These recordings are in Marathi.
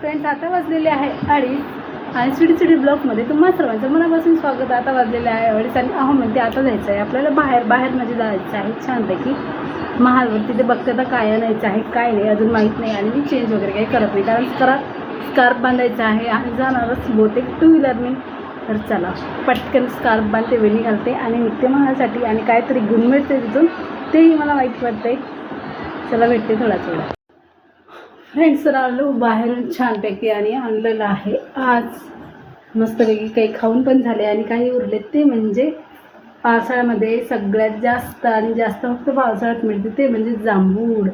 फ्रेंड्स आता वाजलेले आहे. अडीच आणि सिडी सिडी ब्लॉकमध्ये तुम्हाला सर्वांचं मनापासून स्वागत. आता वाजलेलं आहे अडीच आणि अहो म्हणते आता जायचं आहे आपल्याला बाहेर बाहेर म्हणजे जायचं आहे. छानपैकी. महालवरती ते बघते आता काय आणायचं आहे काय नाही अजून माहीत नाही. आणि मी चेंज वगैरे काही करत नाही. कारण स्कार्फ स्कार्फ बांधायचा आहे आणि जाणारच बहुतेक टू व्हीलरने तर चला पटकन स्कार्फ बांधते वेणी घालते आणि निघते महासाठी आणि काहीतरी गुण मिळते तिथून. तेही मला माहीत पडते चला भेटते थोडाच वेळा फ्रेंड्स तर आलो. बाहेरून छानपैकी आणि आणलेलं आहे. आज मस्तपैकी काही खाऊन पण झाले आणि काही उरले ते म्हणजे पावसाळ्यामध्ये सगळ्यात जास्त आणि जास्त फक्त पावसाळ्यात मिळते ते म्हणजे जांभूळ.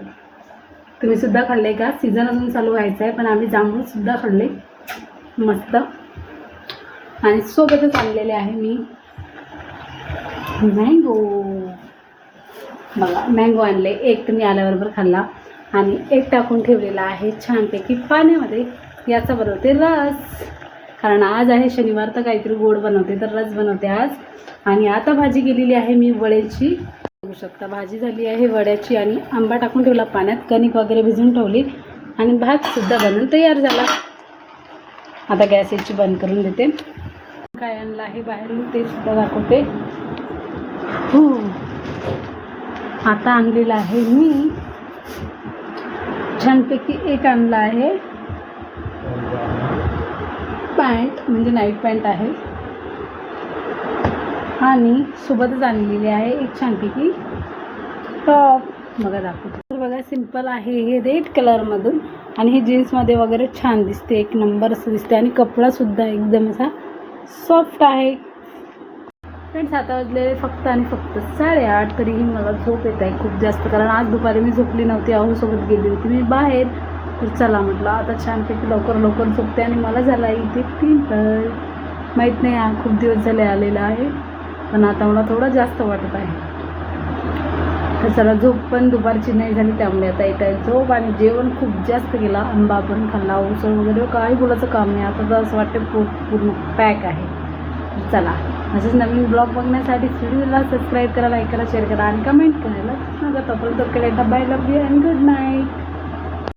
तुम्ही सुद्धा खाल्ले का? सीझन अजून चालू व्हायचं आहे पण आम्ही जांभूळसुद्धा खाल्ले मस्त. आणि सोबतच आणलेले आहे मी मँगो. बघा मँगो आणले एक तुम्ही आल्याबरोबर खाल्ला. आणि एक टाकून ठेवलेला आहे छानपैकी पाण्यामध्ये. याचा बनवते रस. कारण आज आहे शनिवार तर काहीतरी गोड बनवते तर रस बनवते आज. आणि आता भाजी केलेली आहे मी वड्याची. बघू शकता भाजी झाली आहे वड्याची आणि आंबा टाकून ठेवला पाण्यात कणिक वगैरे भिजून ठेवली. आणि भातसुद्धा बनवून तयार झाला. आता गॅस याची बंद करून देते. काय आणलं आहे बाहेरून ते सुद्धा दाखवते. हो. आता आणलेलं आहे मी छानपैकी एक आणला आहे. पॅन्ट म्हणजे नाईट पॅन्ट आहे. आणि सोबतच आणलेली आहे एक छानपैकी टॉप बघा दाखवतो. तर बघा सिंपल आहे हे रेड कलरमधून आणि हे जीन्समध्ये वगैरे छान दिसते. एक नंबर असं दिसते. आणि कपडासुद्धा एकदम असा सॉफ्ट आहे. फ्रेंड्स आता वाजले फक्त आणि फक्त साडेआठ तरीही मला झोप येत आहे खूप जास्त. कारण आज दुपारी मी झोपली नव्हती अहोसोबत गेली होती मी बाहेर. तर चला म्हटलं आता छानपैकी लवकर लवकर झोपते आणि मला झाला इथे पिंपल माहीत नाही हा खूप दिवस झाले आलेला आहे पण आता मला थोडा जास्त वाटत आहे. तर चला झोप पण दुपारची नाही झाली त्यामुळे आता येत आहे झोप आणि जेवण खूप जास्त केला. आंबा पण खाल्ला उसळ वगैरे काही बोलायचं काम नाही. आता तर असं वाटतं पूर्ण पॅक आहे. चला. असेच नवीन ब्लॉग बघण्यासाठी व्हिडिओला सबस्क्राईब करा लाईक करा शेअर करा आणि कमेंट करायला नका तोपर्यंत bye love you and good night